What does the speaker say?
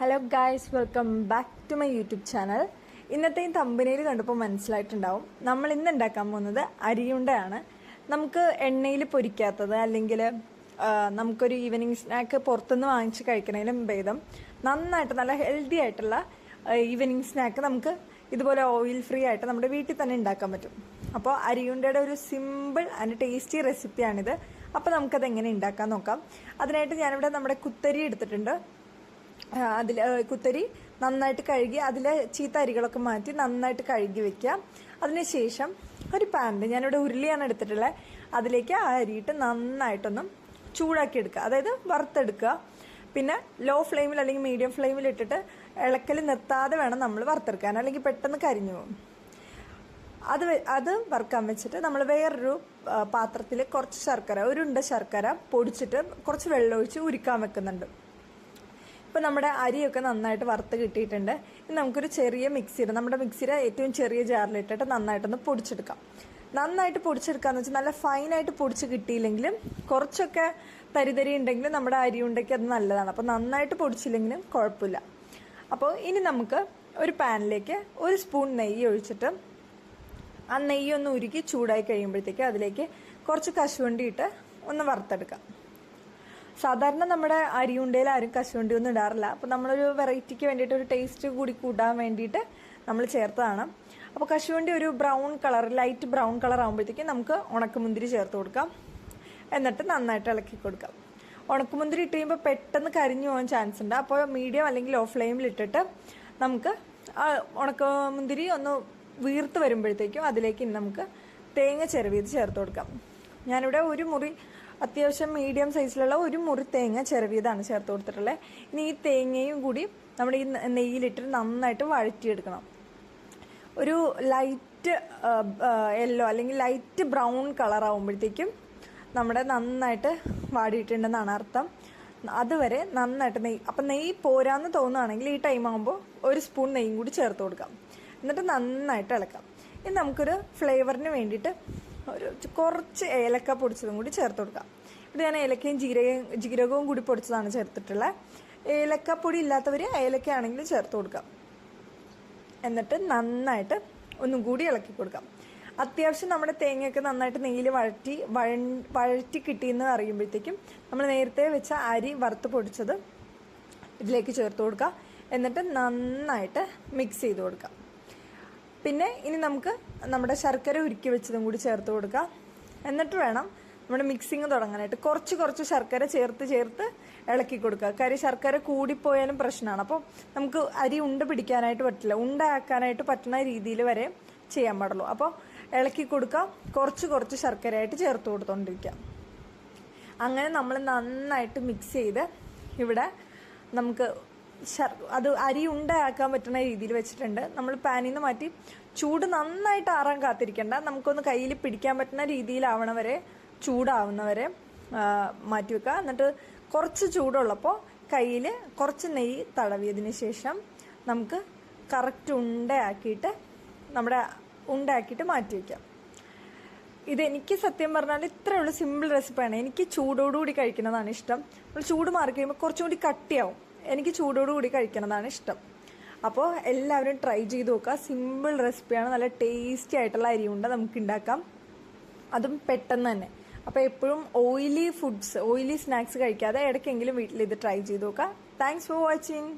Hello guys welcome back to my YouTube channel ഇന്നത്തെ ഈ തമ്പനയിൽ കണ്ടപ്പോൾ മനസ്സിലായിട്ടുണ്ടാവും. നമ്മൾ ഇന്ന് ഉണ്ടാക്കാൻ പോകുന്നത് അരിയുണ്ടയാണ്. നമുക്ക് എണ്ണയിൽ പൊരിക്കാത്തത് അല്ലെങ്കിൽ നമുക്കൊരു ഈവനിങ് സ്നാക്ക് പുറത്തുനിന്ന് വാങ്ങിച്ച് കഴിക്കണേലും ഭേദം. നന്നായിട്ട് നല്ല ഹെൽത്തി ആയിട്ടുള്ള ഈവനിങ് സ്നാക്ക് നമുക്ക് ഇതുപോലെ ഓയിൽ ഫ്രീ ആയിട്ട് നമ്മുടെ വീട്ടിൽ തന്നെ ഉണ്ടാക്കാൻ പറ്റും. അപ്പോൾ അരിയുണ്ടയുടെ ഒരു സിമ്പിൾ ആൻഡ് ടേസ്റ്റി റെസിപ്പിയാണിത് അപ്പോൾ നമുക്കത് എങ്ങനെ ഉണ്ടാക്കാൻ നോക്കാം. അതിനായിട്ട് ഞാനിവിടെ നമ്മുടെ കുത്തരി എടുത്തിട്ടുണ്ട്. അതിൽ കുത്തരി നന്നായിട്ട് കഴുകി അതിലെ ചീത്ത അരികളൊക്കെ മാറ്റി നന്നായിട്ട് കഴുകി വെക്കുക അതിനുശേഷം ഒരു പാനിൽ ഞാനിവിടെ ഉരുളിയാണ് എടുത്തിട്ടുള്ളത് അതിലേക്ക് ആ അരിയിട്ട് നന്നായിട്ടൊന്നും ചൂടാക്കി എടുക്കുക. അതായത് വറുത്തെടുക്കുക. പിന്നെ ലോ ഫ്ലെയിമിൽ അല്ലെങ്കിൽ മീഡിയം ഫ്ലെയിമിൽ ഇട്ടിട്ട് ഇളക്കൽ നിർത്താതെ വേണം നമ്മൾ വറുത്തെടുക്കാൻ. അല്ലെങ്കിൽ പെട്ടെന്ന് കരിഞ്ഞു പോകും. അത് അത് വറുക്കാൻ വെച്ചിട്ട് നമ്മൾ വേറൊരു പാത്രത്തിൽ കുറച്ച് ശർക്കര ഒരുണ്ട ശർക്കര പൊടിച്ചിട്ട് കുറച്ച് വെള്ളം ഒഴിച്ച് ഉരുക്കാൻ വെക്കുന്നുണ്ട്. ഇപ്പം നമ്മുടെ അരിയൊക്കെ നന്നായിട്ട് വറുത്ത് കിട്ടിയിട്ടുണ്ട്. ഇനി നമുക്കൊരു ചെറിയ മിക്സിയുടെ നമ്മുടെ മിക്സിയുടെ ഏറ്റവും ചെറിയ ജാറിലിട്ടിട്ട് നന്നായിട്ടൊന്ന് പൊടിച്ചെടുക്കാം. നന്നായിട്ട് പൊടിച്ചെടുക്കാന്ന് വെച്ചാൽ നല്ല ഫൈനായിട്ട് പൊടിച്ച് കിട്ടിയില്ലെങ്കിലും കുറച്ചൊക്കെ തരിതരി ഉണ്ടെങ്കിൽ നമ്മുടെ അരി ഉണ്ടെങ്കിൽ അത് നല്ലതാണ്. അപ്പോൾ നന്നായിട്ട് പൊടിച്ചില്ലെങ്കിലും കുഴപ്പമില്ല. അപ്പോൾ ഇനി നമുക്ക് ഒരു പാനിലേക്ക് ഒരു സ്പൂൺ നെയ്യ് ഒഴിച്ചിട്ട് ആ നെയ്യ് ഒന്ന് ഉരുക്കി ചൂടായി കഴിയുമ്പോഴത്തേക്ക് അതിലേക്ക് കുറച്ച് കശുവണ്ടി ഇട്ട് ഒന്ന് വറുത്തെടുക്കാം. സാധാരണ നമ്മുടെ അരിയുണ്ടയിൽ ആരും കശുവണ്ടി ഒന്നും ഇടാറില്ല. അപ്പോൾ നമ്മളൊരു വെറൈറ്റിക്ക് വേണ്ടിയിട്ട് ഒരു ടേസ്റ്റ് കൂടി കൂട്ടാൻ വേണ്ടിയിട്ട് നമ്മൾ ചേർത്തതാണ്. അപ്പോൾ കശുവണ്ടി ഒരു brown colour light brown colour ആകുമ്പോഴത്തേക്കും നമുക്ക് ഉണക്കമുന്തിരി ചേർത്ത് കൊടുക്കാം. എന്നിട്ട് നന്നായിട്ട് ഇളക്കി കൊടുക്കാം. ഉണക്കമുന്തിരി ഇട്ട് കഴിയുമ്പോൾ പെട്ടെന്ന് കരിഞ്ഞു പോകാൻ ചാൻസ് ഉണ്ട്. അപ്പോൾ മീഡിയം അല്ലെങ്കിൽ ലോ ഫ്ലെയിമിൽ ഇട്ടിട്ട് നമുക്ക് ഉണക്കമുന്തിരി ഒന്ന് വീർത്ത് വരുമ്പോഴത്തേക്കും അതിലേക്ക് നമുക്ക് തേങ്ങ ചെറുവീത് ചേർത്ത് കൊടുക്കാം. ഞാനിവിടെ ഒരു മുറി അത്യാവശ്യം മീഡിയം സൈസിലുള്ള ഒരു മുറി തേങ്ങ ചെറിയതാണ് ചേർത്ത് കൊടുത്തിട്ടുള്ളത് ഇനി ഈ തേങ്ങയും കൂടി നമ്മൾ ഈ നെയ്യിലിട്ട് നന്നായിട്ട് വഴറ്റിയെടുക്കണം. ഒരു ലൈറ്റ് യെല്ലോ അല്ലെങ്കിൽ ലൈറ്റ് ബ്രൗൺ കളർ ആകുമ്പോഴത്തേക്കും നമ്മുടെ നന്നായിട്ട് വാടിയിട്ടുണ്ടെന്നാണ് അർത്ഥം. അതുവരെ നന്നായിട്ട് നെയ്യ് അപ്പം നെയ്യ് പോരാന്ന് തോന്നുകയാണെങ്കിൽ ഈ ടൈം ആകുമ്പോൾ ഒരു സ്പൂൺ നെയ്യും കൂടി ചേർത്ത് കൊടുക്കാം. എന്നിട്ട് നന്നായിട്ട് ഇളക്കാം. ഇനി നമുക്കൊരു ഫ്ലേവറിന് വേണ്ടിയിട്ട് ഒരു കുറച്ച് ഏലക്ക പൊടിച്ചതും കൂടി ചേർത്ത് കൊടുക്കാം. ഇവിടെ ഞാൻ ഏലക്കയും ജീരകയും ജീരകവും കൂടി പൊടിച്ചതാണ് ചേർത്തിട്ടുള്ളത്. ഏലക്കപ്പൊടി ഇല്ലാത്തവർ ഏലക്കയാണെങ്കിൽ ചേർത്ത് കൊടുക്കാം. എന്നിട്ട് നന്നായിട്ട് ഒന്നും കൂടി ഇളക്കി കൊടുക്കാം. അത്യാവശ്യം നമ്മുടെ തേങ്ങയൊക്കെ നന്നായിട്ട് നെയ്യിൽ വഴറ്റി വഴ വഴറ്റി കിട്ടിയെന്ന് അറിയുമ്പോഴത്തേക്കും നമ്മൾ നേരത്തെ വെച്ച അരി വറുത്ത് പൊടിച്ചത് ഇതിലേക്ക് ചേർത്ത് കൊടുക്കുക എന്നിട്ട് നന്നായിട്ട് മിക്സ് ചെയ്ത് കൊടുക്കാം. പിന്നെ ഇനി നമുക്ക് നമ്മുടെ ശർക്കര ഉരുക്കി വെച്ചതും കൂടി ചേർത്ത് കൊടുക്കാം. എന്നിട്ട് വേണം നമ്മുടെ മിക്സിങ് തുടങ്ങാനായിട്ട്. കുറച്ച് കുറച്ച് ശർക്കര ചേർത്ത് ചേർത്ത് ഇളക്കി കൊടുക്കുക. കാര്യം ശർക്കര കൂടിപ്പോയാലും പ്രശ്നമാണ്. അപ്പോൾ നമുക്ക് അരി ഉണ്ട പിടിക്കാനായിട്ട് പറ്റില്ല. ഉണ്ട ആക്കാനായിട്ട് പറ്റുന്ന രീതിയിൽ വരെ ചെയ്യാൻ പാടുള്ളൂ. അപ്പോൾ ഇളക്കി കൊടുക്കുക കുറച്ച് കുറച്ച് ശർക്കരയായിട്ട് ചേർത്ത് കൊടുത്തോണ്ടിരിക്കുക അങ്ങനെ നമ്മൾ നന്നായിട്ട് മിക്സ് ചെയ്ത് ഇവിടെ നമുക്ക് അത് അരി ഉണ്ടാക്കാൻ പറ്റുന്ന രീതിയിൽ വെച്ചിട്ടുണ്ട്. നമ്മൾ പാനിൽ നിന്ന് മാറ്റി ചൂട് നന്നായിട്ട് ആറാൻ കാത്തിരിക്കേണ്ട. നമുക്കൊന്ന് കയ്യിൽ പിടിക്കാൻ പറ്റുന്ന രീതിയിലാവണ വരെ ചൂടാവുന്നവരെ വരെ മാറ്റി വെക്കുക. എന്നിട്ട് കുറച്ച് ചൂടുള്ളപ്പോൾ കയ്യിൽ കുറച്ച് നെയ്യ് തടവിയതിന് ശേഷം നമുക്ക് കറക്റ്റ് ഉണ്ടയാക്കിയിട്ട് നമ്മുടെ ഉണ്ടാക്കിയിട്ട് മാറ്റി വയ്ക്കാം ഇതെനിക്ക് സത്യം പറഞ്ഞാൽ ഇത്രയുള്ള സിമ്പിൾ റെസിപ്പിയാണ് എനിക്ക് ചൂടോടുകൂടി കഴിക്കുന്നതാണ് ഇഷ്ടം. നമ്മൾ ചൂട് മാറി കഴിയുമ്പോൾ കുറച്ചും കൂടി കട്ടിയാവും. എനിക്ക് ചൂടോടുകൂടി കഴിക്കുന്നതാണ് ഇഷ്ടം. അപ്പോൾ എല്ലാവരും ട്രൈ ചെയ്ത് നോക്കുക. സിമ്പിൾ റെസിപ്പിയാണ് നല്ല ടേസ്റ്റി ആയിട്ടുള്ള അരിയുണ്ട നമുക്ക് ഉണ്ടാക്കാം അതും പെട്ടെന്ന് തന്നെ. അപ്പോൾ എപ്പോഴും ഓയിലി ഫുഡ്സ് ഓയിലി സ്നാക്സ് കഴിക്കാതെ ഇടയ്ക്കെങ്കിലും വീട്ടിൽ ഇത് ട്രൈ ചെയ്ത് നോക്കുക. Thanks for watching